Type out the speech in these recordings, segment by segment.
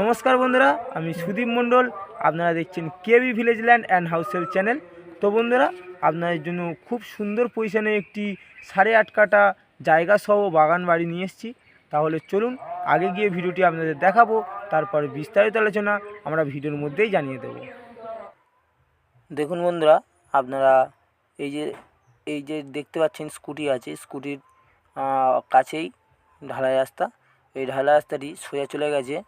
নমস্কার বন্ধুরা, আমি সুদীপ মণ্ডল, আপনারা দেখছেন KB village land and হাউসেল channel. তো বন্ধুরা, আপনাদের জন্য খুব সুন্দর পজিশনে একটি সাড়ে আট কাটা জায়গা সহ বাগান বাড়ি নিয়ে এসেছি। তাহলে চলুন, আগে গিয়ে ভিডিওটি আপনাদের দেখাবো, তারপর বিস্তারিত আলোচনা আমরা ভিডিওর মধ্যেই জানিয়ে দেবো। দেখুন বন্ধুরা, আপনারা এই যে এই যে দেখতে পাচ্ছেন স্কুটি আছে, স্কুটির কাছেই ঢালাই রাস্তা। এই ঢালাই রাস্তাটি সোজা চলে গেছে।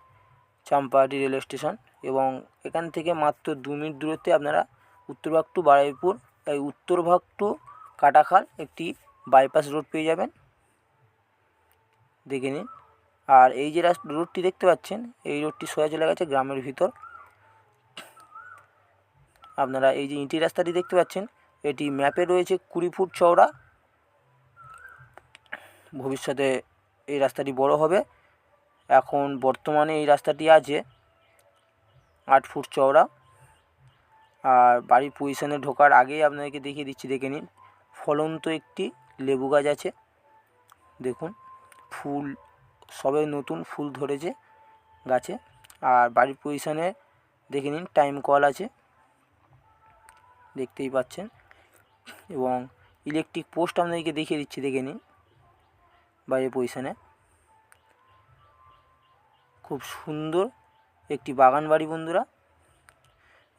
চাম্পাহাটি রেল স্টেশন এবং এখান থেকে মাত্র দু মিনিট দূরত্বে আপনারা উত্তরভাগ টু বারুইপুর, এই উত্তরভাগ টু কাটাখাল একটি বাইপাস রোড পেয়ে যাবেন। দেখে নিন। আর এই যে রোডটি দেখতে পাচ্ছেন, এই রোডটি সোজা চলে গেছে গ্রামের ভিতর। আপনারা এই যে ইঁটি রাস্তাটি দেখতে পাচ্ছেন, এটি ম্যাপে রয়েছে কুড়ি ফুট চওড়া। ভবিষ্যতে এই রাস্তাটি বড় হবে। এখন বর্তমানে এই রাস্তাটি আছে আট ফুট চওড়া। আর বাড়ির পজিশনে ঢোকার আগেই আপনাদেরকে দেখিয়ে দিচ্ছি, দেখে নিন। ফলন্ত একটি লেবু গাছ আছে, দেখুন। ফুল, সবে নতুন ফুল ধরেছে গাছে। আর বাড়ির পজিশনে দেখে নিন টাইম কল আছে, দেখতেই পাচ্ছেন। এবং ইলেকট্রিক পোস্ট আপনাদেরকে দেখিয়ে দিচ্ছি, দেখে নিন। বাইরের পজিশনে খুব সুন্দর একটি বাগান বাড়ি বন্ধুরা।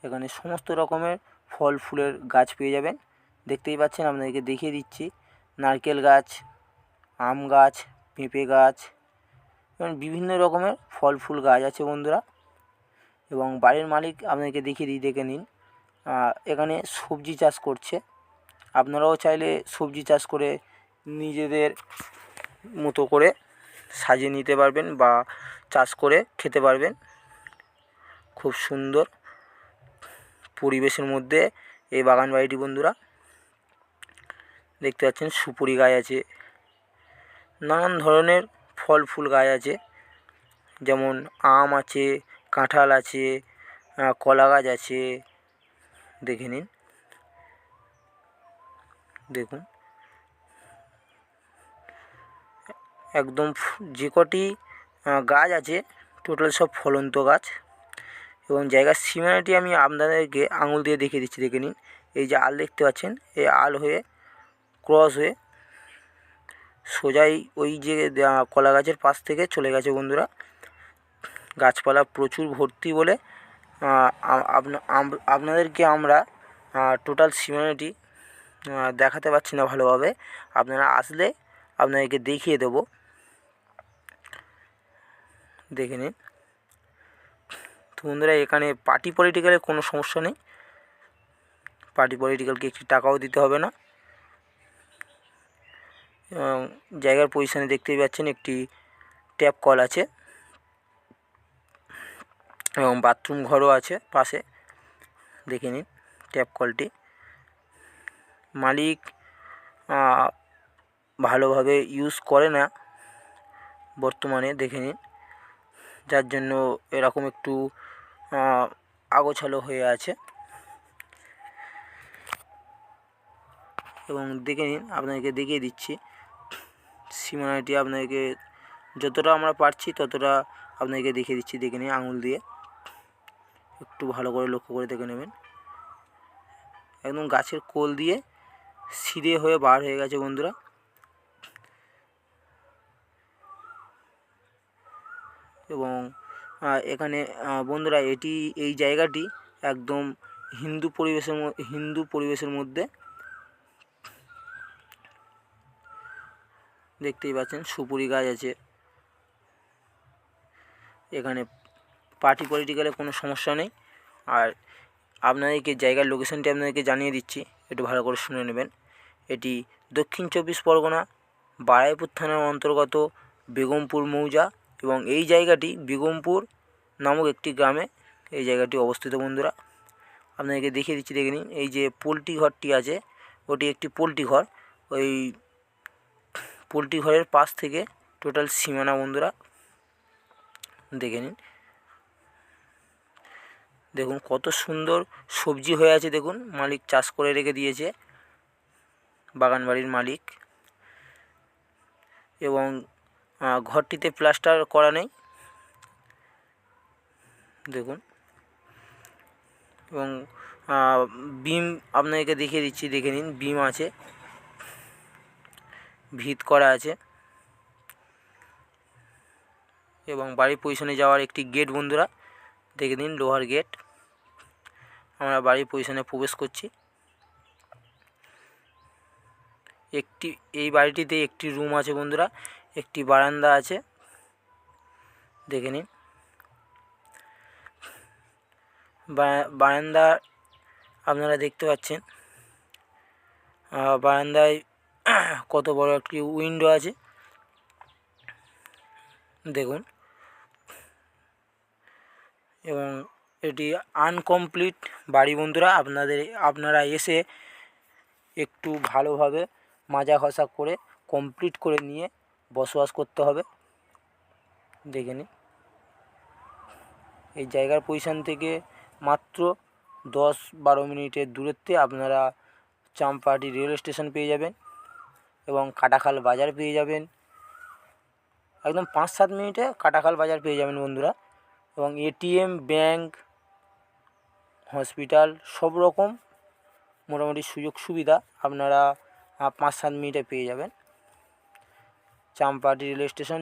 এখানে সমস্ত রকমের ফল, ফুলের গাছ পেয়ে যাবেন। দেখতেই পাচ্ছেন, আপনাদেরকে দেখিয়ে দিচ্ছি। নারকেল গাছ, আম গাছ, পেঁপে গাছ, এবং বিভিন্ন রকমের ফল, ফুল গাছ আছে বন্ধুরা। এবং বাড়ির মালিক আপনাদেরকে দেখিয়ে দিই, দেখে নিন। এখানে সবজি চাষ করছে। আপনারাও চাইলে সবজি চাষ করে নিজেদের মতো করে সাজিয়ে নিতে পারবেন বা চাষ করে খেতে পারবেন। খুব সুন্দর পরিবেশের মধ্যে এই বাগান বাড়িটি, বন্ধুরা। দেখতে পাচ্ছেন সুপুরি গাছ আছে, নানান ধরনের ফল ফুল গাছ আছে, যেমন আম আছে, কাঁঠাল আছে কলা গাছ আছে। দেখে নিন। দেখুন। একদম যে কটি গাছ আছে টোটাল সব ফলন্ত গাছ। এবং জায়গার সীমানাটি আমি আপনাদেরকে আঙুল দিয়ে দেখিয়ে দিচ্ছি, দেখে নিন। এই যে আল দেখতে পাচ্ছেন, এই আল হয়ে ক্রস হয়ে সোজাই ওই যে কলা গাছের পাশ থেকে চলে গেছে বন্ধুরা। গাছপালা প্রচুর ভর্তি বলে আপনাদেরকে আমরা টোটাল সীমানাটি দেখাতে পারছি না ভালোভাবে। আপনারা আসলে আপনাদেরকে দেখিয়ে দেবো। দেখে নিন। তো বন্ধুরা, এখানে পার্টি পলিটিক্যালের কোনো সমস্যা নেই। পার্টি পলিটিক্যালকে একটি টাকাও দিতে হবে না। জায়গার পজিশনে দেখতেই পাচ্ছেন একটি ট্যাপ কল আছে। এবং বাথরুম ঘরও আছে পাশে। দেখে নিন ট্যাপ কলটি মালিক ভালোভাবে ইউজ করে না। বর্তমানে দেখে নিন। যার জন্য এরকম একটু আগোছালো হয়ে আছে। এবং দেখে নিন, আপনাদেরকে দেখিয়ে দিচ্ছি। সীমানাটি আপনাদেরকে যতটা আমরা পারছি, ততটা আপনাদেরকে দেখিয়ে দিচ্ছি। দেখে নিন, আঙুল দিয়ে। একটু ভালো করে লক্ষ্য করে দেখে নেবেন। একদম গাছের কোল দিয়ে সিধে হয়ে বার হয়ে গেছে বন্ধুরা। এবং এখানে বন্ধুরা এটি, এই জায়গাটি একদম হিন্দু পরিবেশের হিন্দু পরিবেশের মধ্যে দেখতেই পাচ্ছেন সুপুরি গাছ আছে। এখানে পার্টি পলিটিক্যালে কোনো সমস্যা নেই। আর আপনাদেরকে, জায়গার লোকেশনটি আপনাদেরকে জানিয়ে দিচ্ছি, একটু ভালো করে শুনে নেবেন। এটি দক্ষিণ চব্বিশ পরগনা, বারাইপুর থানার অন্তর্গত বেগমপুর মৌজা এবং এই জায়গাটি বেগমপুর নামক একটি গ্রামে এই জায়গাটি অবস্থিত বন্ধুরা। আপনাদেরকে দেখিয়ে দিচ্ছি, দেখে নিন। এই যে পোলট্রি ঘরটি আছে, ওটি একটি পোলট্রি ঘর। ওই পোলট্রি ঘরের পাশ থেকে টোটাল সীমানা বন্ধুরা, দেখে নিন। দেখুন কত সুন্দর সবজি হয়ে আছে, দেখুন। মালিক চাষ করে রেখে দিয়েছে বাগান বাড়ির মালিক। এবং ঘরটিতে প্লাস্টার করা নেই। দেখুন। এবং বিম আপনাকে দেখিয়ে দিচ্ছি, দেখে নিন, বিম আছে। ভিত করা আছে। এবং বাড়ির পজিশনে যাওয়ার একটি গেট বন্ধুরা, দেখে নিন, লোহার গেট আমরা বাড়ির পজিশনে প্রবেশ করছি। একটি, এই বাড়িটিতে একটি রুম আছে বন্ধুরা। একটি বারান্দা আছে। দেখে নিন। বারান্দা আপনারা দেখতে পাচ্ছেন। বারান্দায় কত বড় একটি উইন্ডো আছে। দেখুন। এবং এটি আনকমপ্লিট বাড়ি বন্ধুরা, আপনাদের, আপনারা এসে একটু ভালোভাবে মাজা ঘষা করে কমপ্লিট করে নিয়ে বসবাস করতে হবে। দেখে নিন এই জায়গার পজিশান থেকে মাত্র দশ বারো মিনিটের দূরত্বে আপনারা চাম্পাহাটি রেল স্টেশন পেয়ে যাবেন এবং কাটাখাল বাজার পেয়ে যাবেন। একদম পাঁচ সাত মিনিটে কাটাখাল বাজার পেয়ে যাবেন বন্ধুরা। এবং এটিএম ব্যাংক হসপিটাল সব রকম মোটামুটি সুযোগ সুবিধা আপনারা পাঁচ সাত মিনিটে পেয়ে যাবেন। চাম্পাহাটি রেল স্টেশন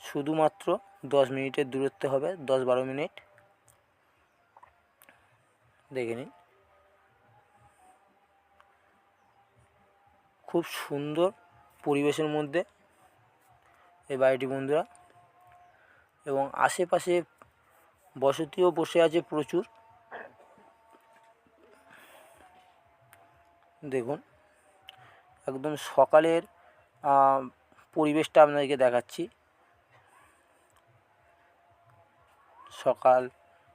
শুধুমাত্র দশ মিনিটের দূরত্বে হবে, দশ বারো মিনিট। দেখে নিন। খুব সুন্দর পরিবেশের মধ্যে এই বাড়িটি, বন্ধুরা। এবং আশেপাশে বসতিও বসে আছে প্রচুর। দেখুন, একদম সকালের পরিবেশটা আপনাদেরকে দেখাচ্ছি। সকাল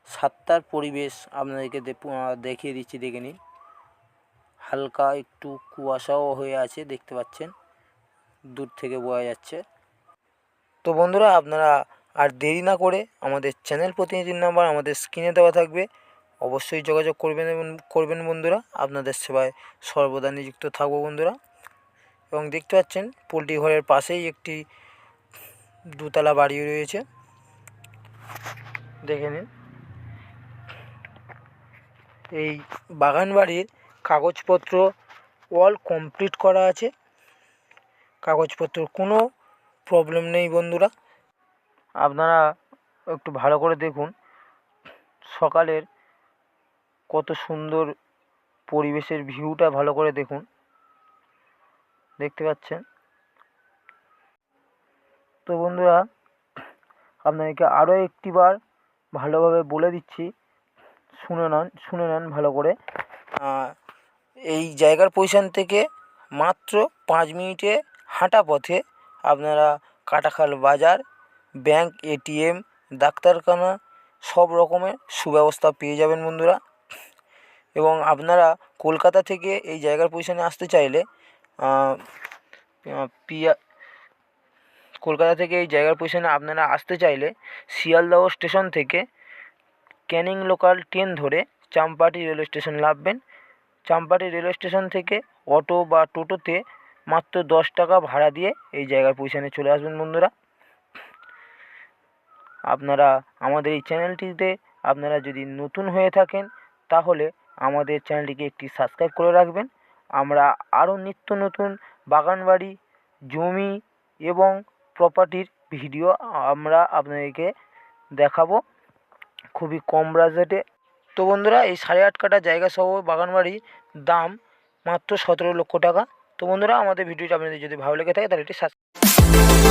সাতটার পরিবেশ আপনাদেরকে দেখিয়ে দিচ্ছি, দেখে নিন। হালকা একটু কুয়াশাও হয়ে আছে, দেখতে পাচ্ছেন। দূর থেকে বোঝা যাচ্ছে। তো বন্ধুরা, আপনারা আর দেরি না করে আমাদের চ্যানেল প্রতিনিধির নাম্বার আমাদের স্ক্রিনে দেওয়া থাকবে। অবশ্যই যোগাযোগ করবেন এবং করবেন বন্ধুরা। আপনাদের সেবায় সর্বদা নিযুক্ত থাকব বন্ধুরা। এবং দেখতে পাচ্ছেন পোলট্রি ঘরের পাশেই একটি দুতলা বাড়ি রয়েছে। দেখে নিন। এই বাগান বাড়ির কাগজপত্র অল কমপ্লিট করা আছে। কাগজপত্র কোনো প্রবলেম নেই বন্ধুরা। আপনারা একটু ভালো করে দেখুন সকালের কত সুন্দর পরিবেশের ভিউটা ভালো করে দেখুন। দেখতে পাচ্ছেন। তো বন্ধুরা, আপনাদেরকে আরও একটিবার ভালোভাবে বলে দিচ্ছি। শুনে নেন শুনে নেন ভালো করে। এই জায়গার পজিশান থেকে মাত্র পাঁচ মিনিটে হাঁটা পথে আপনারা কাটাখাল বাজার ব্যাংক এটিএম ডাক্তারখানা সব রকমের সুব্যবস্থা পেয়ে যাবেন বন্ধুরা। এবং আপনারা কলকাতা থেকে এই জায়গার পজিশানে আসতে চাইলে পিয়া কলকাতা থেকে এই জায়গার পজিশানে আপনারা আসতে চাইলে শিয়ালদহ স্টেশন থেকে ক্যানিং লোকাল ট্রেন ধরে চাম্পাটি রেলওয়ে স্টেশন নামবেন। চাম্পাটি রেলওয়ে স্টেশন থেকে অটো বা টোটোতে মাত্র দশ টাকা ভাড়া দিয়ে এই জায়গার পজিশানে চলে আসবেন বন্ধুরা। আপনারা আমাদের এই চ্যানেলটিতে আপনারা যদি নতুন হয়ে থাকেন, তাহলে আমাদের চ্যানেলটিকে একটি সাবস্ক্রাইব করে রাখবেন। আমরা আরও নিত্য নতুন বাগান বাড়ি জমি এবং প্রপার্টির ভিডিও আমরা আপনাদেরকে দেখাবো খুবই কম বাজেটে তো বন্ধুরা, এই সাড়ে আট কাটা জায়গা সহ বাগানবাড়ির দাম মাত্র সতেরো লক্ষ টাকা। তো বন্ধুরা, আমাদের ভিডিওটা আপনাদের যদি ভালো লেগে থাকে, তাহলে এটি সাবস্ক্রাইব